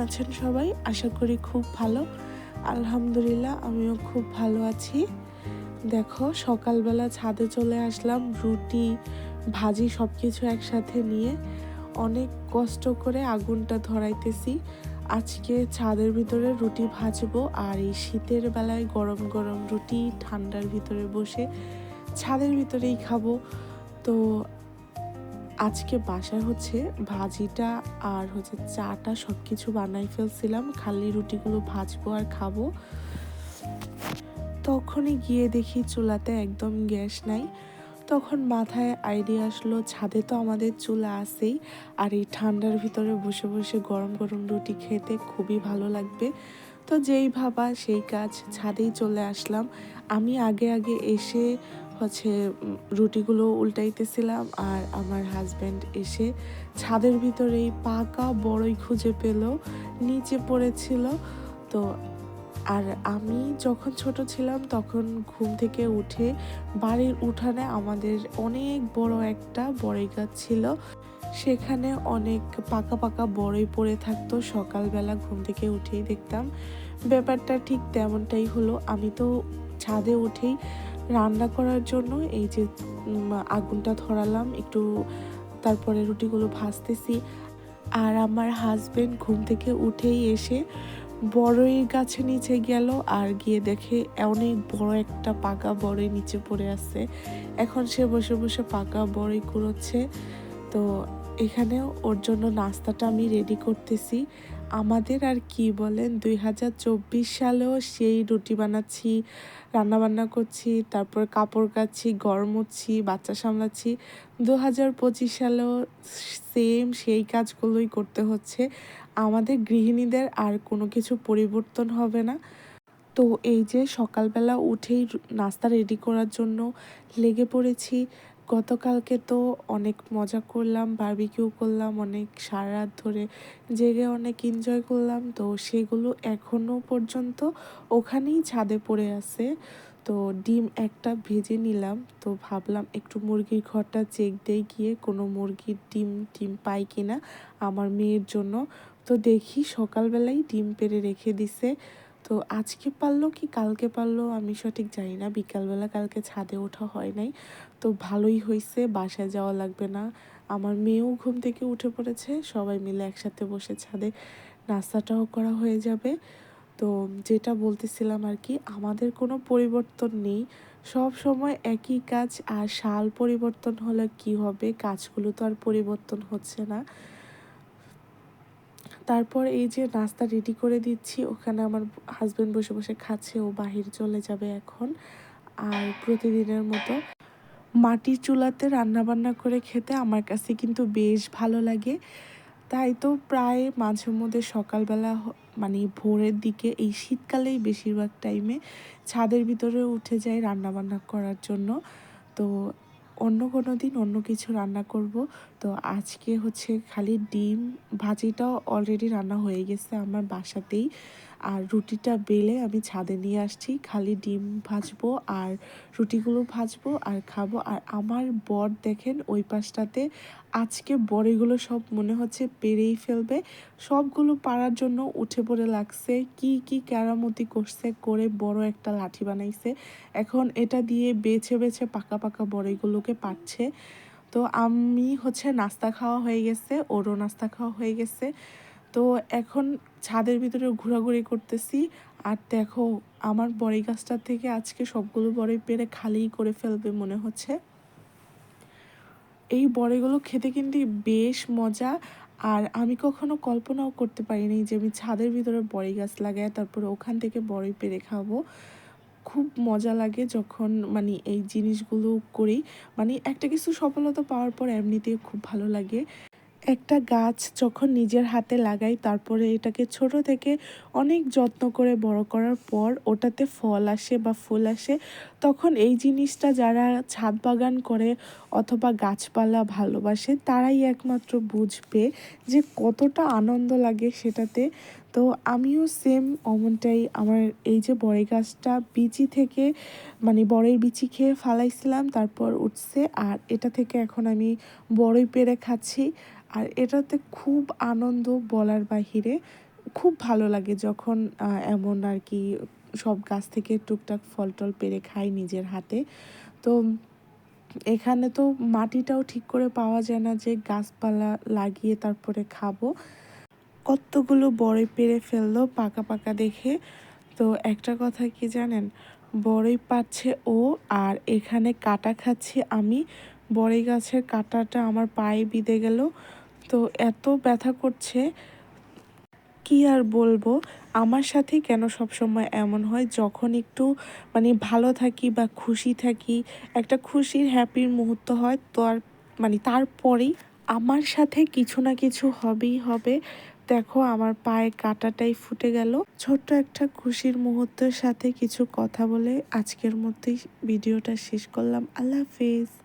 আছেন সবাই? আশা করি খুব ভালো। আলহামদুলিল্লাহ, আমিও খুব ভালো আছি। দেখো, সকালবেলা ছাদে চলে আসলাম, রুটি, ভাজি সব কিছু একসাথে নিয়ে। অনেক কষ্ট করে আগুনটা ধরাইতেছি। আজকে ছাদের ভিতরে রুটি ভাজবো আর এই শীতের বেলায় গরম গরম রুটি ঠান্ডার ভিতরে বসে ছাদের ভিতরেই খাব। তো আজকে বাসায় হচ্ছে ভাজিটা আর হচ্ছে চাটা সব কিছু বানাই ফেলছিলাম। খালি রুটিগুলো ভাজবো আর খাব। তখনই গিয়ে দেখি চুলাতে একদম গ্যাস নাই। তখন মাথায় আইডিয়া আসলো, ছাদে তো আমাদের চুলা আছেই। আর এই ঠান্ডার ভিতরে বসে বসে গরম গরম রুটি খেতে খুবই ভালো লাগবে। তো যেই ভাবা সেই কাজ, ছাদেই চলে আসলাম। আমি আগে আগে এসে হচ্ছে রুটিগুলো উল্টাইতেছিলাম আর আমার হাজব্যান্ড এসে ছাদের ভিতরেই পাকা বড়ই খুঁজে পেল, নিচে পড়েছিল। তো আর আমি যখন ছোট ছিলাম তখন ঘুম থেকে উঠে বাড়ির উঠানে আমাদের অনেক বড় একটা বড়ই গাছ ছিল। সেখানে অনেক পাকা পাকা বড়ই পড়ে থাকতো, সকালবেলা ঘুম থেকে উঠেই দেখতাম। ব্যাপারটা ঠিক তেমনটাই হলো, আমি তো ছাদে উঠেই রান্না করার জন্য এই যে আগুনটা ধরালাম, একটু তারপরে রুটিগুলো ভাজতেছি। আর আমার হাজবেন্ড ঘুম থেকে উঠেই এসে বড়ই গাছে নিচে গেল আর গিয়ে দেখে অনেক বড় একটা পাকা বড়ই নিচে পড়ে আছে। এখন সে বসে বসে পাকা বড়ই কুড়োচ্ছে। তো এখানেও ওর জন্য নাস্তাটা আমি রেডি করতেছি। আমাদের আর কি বলেন, দুই হাজার চব্বিশ সালেও সেই রুটি বানাচ্ছি রান্না বান্না করছি, তারপর কাপড় কাচ্ছি গরম হচ্ছি বাচ্চা সামলাচ্ছি। দু হাজার পঁচিশ সালেও সেম সেই কাজগুলোই করতে হচ্ছে। আমাদের গৃহিণীদের আর কোনো কিছু পরিবর্তন হবে না। তো এই যে সকালবেলা উঠেই নাস্তা রেডি করার জন্য লেগে পড়েছি। গতকালকে তো অনেক মজা করলাম বারবিকিউ করলাম, অনেক সারা রাত ধরে জেগে অনেক এনজয় করলাম। তো সেগুলো এখনও পর্যন্ত ওখানেই ছাদে পড়ে আছে। তো ডিম একটা ভেজে নিলাম, তো ভাবলাম একটু মুরগির ঘরটা চেক দিয়ে গিয়ে কোনো মুরগির ডিম ডিম পাই কিনা আমার মেয়ের জন্য। তো দেখি সকালবেলাই ডিম পেড়ে রেখে দিছে। তো আজকে পারল কি কালকে পারল আমি সঠিক জানি না। বিকালবেলা কালকে ছাদে ওঠা হয় নাই। তো ভালোই হয়েছে বাসায় যাওয়া লাগবে না। আমার মেয়েও ঘুম থেকে উঠে পড়েছে, সবাই মিলে একসাথে বসে ছাদে নাস্তাটাও করা হয়ে যাবে। তো যেটা বলতেছিলাম আর কি, আমাদের কোনো পরিবর্তন নেই। সব সময় একই কাজ আর সাল পরিবর্তন হলে কি হবে? কাজগুলো তো আর পরিবর্তন হচ্ছে না। তারপর এই যে নাস্তা রেডি করে দিচ্ছি, ওখানে আমার হাজব্যান্ড বসে বসে খাচ্ছে, ও বাহির চলে যাবে এখন। আর প্রতিদিনের মতো মাটির চুলাতে রান্না বান্না করে খেতে আমার কাছে কিন্তু বেশ ভালো লাগে। তাই তো প্রায় মাঝে মধ্যে সকালবেলা মানে ভোরের দিকে এই শীতকালেই বেশিরভাগ টাইমে ছাদের ভিতরে উঠে যাই রান্না বান্না করার জন্য। তো অন্য কোনো দিন অন্য কিছু রান্না করব। তো আজকে হচ্ছে খালি ডিম ভাজিটাও অলরেডি রান্না হয়ে গেছে আমার বাসাতেই। আর রুটিটা বেলে আমি ছাদে নিয়ে আসছি। খালি ডিম ভাজবো আর রুটিগুলো ভাজবো আর খাব। আর আমার বর দেখেন ওই পাশটাতে আজকে বড়িগুলো সব মনে হচ্ছে পেরেই ফেলবে। সবগুলো পারার জন্য উঠে পড়ে লাগছে। কি কি কেরামতি করছে, করে বড় একটা লাঠি বানাইছে। এখন এটা দিয়ে বেছে বেছে পাকা পাকা বড়িগুলোকে পাচ্ছে তো আমি হচ্ছে নাস্তা খাওয়া হয়ে গেছে, ওরও নাস্তা খাওয়া হয়ে গেছে। তো এখন ছাদের ভিতরে ঘোরাঘুরি করতেছি। আর দেখো, আমার বড়ি গাছটা থেকে আজকে সবগুলো বড়ি পেরে খালি করে ফেলবে মনে হচ্ছে। এই বড়িগুলো খেতে কিন্তু বেশ মজা। আর আমি কখনো কল্পনাও করতে পারিনি যে আমি ছাদের ভিতরে বড়ি গাছ লাগাই তারপরে ওখান থেকে বড়ি পেরে খাব। খুব মজা লাগে যখন মানে এই জিনিসগুলো করি। মানে একটা কিছু সফলতা পাওয়ার পর এমনিতেই খুব ভালো লাগে। একটা গাছ যখন নিজের হাতে লাগাই, তারপরে এটাকে ছোট থেকে অনেক যত্ন করে বড় করার পর ওটাতে ফল আসে বা ফুল আসে, তখন এই জিনিসটা যারা ছাদ বাগান করে অথবা গাছপালা ভালোবাসে, তারাই একমাত্র বুঝবে যে কতটা আনন্দ লাগে সেটাতে। তো আমিও সেম অমনটাই আমার এই যে বড়ই গাছটা বিচি থেকে মানে বড়ের বিচি খেয়ে ফালাইছিলাম, তারপর উঠছে আর এটা থেকে এখন আমি বড়ই পেরে খাচ্ছি। আর এটাতে খুব আনন্দ বলার বাহিরে খুব ভালো লাগে যখন এমন আর কি সব গাছ থেকে টুকটাক ফল টল পেরে খাই নিজের হাতে। তো এখানে তো মাটিটাও ঠিক করে পাওয়া যায় না যে গাছপালা লাগিয়ে তারপরে খাব। কতগুলো বড়ই পেরে ফেলল পাকা পাকা দেখে। তো একটা কথা কি জানেন? বড়ই পাচ্ছে ও আর এখানে কাটা খাচ্ছি আমি। বড়ই গাছের কাটাটা আমার পায়ে বিঁধে গেল। তো এত ব্যথা করছে, কি আর বলব? আমার সাথে কেন সব সময় এমন হয়? যখন একটু মানে ভালো থাকি বা খুশি থাকি, একটা খুশির হ্যাপির মুহূর্ত হয়, তো আর মানে তারপরেই আমার সাথে কিছু না কিছু হবেই হবে। দেখো, আমার পায়ে কাটাটাই ফুটে গেল। ছোট্ট একটা খুশির মুহূর্তের সাথে কিছু কথা বলে আজকের মধ্যেই ভিডিওটা শেষ করলাম। আল্লাহ হাফিজ।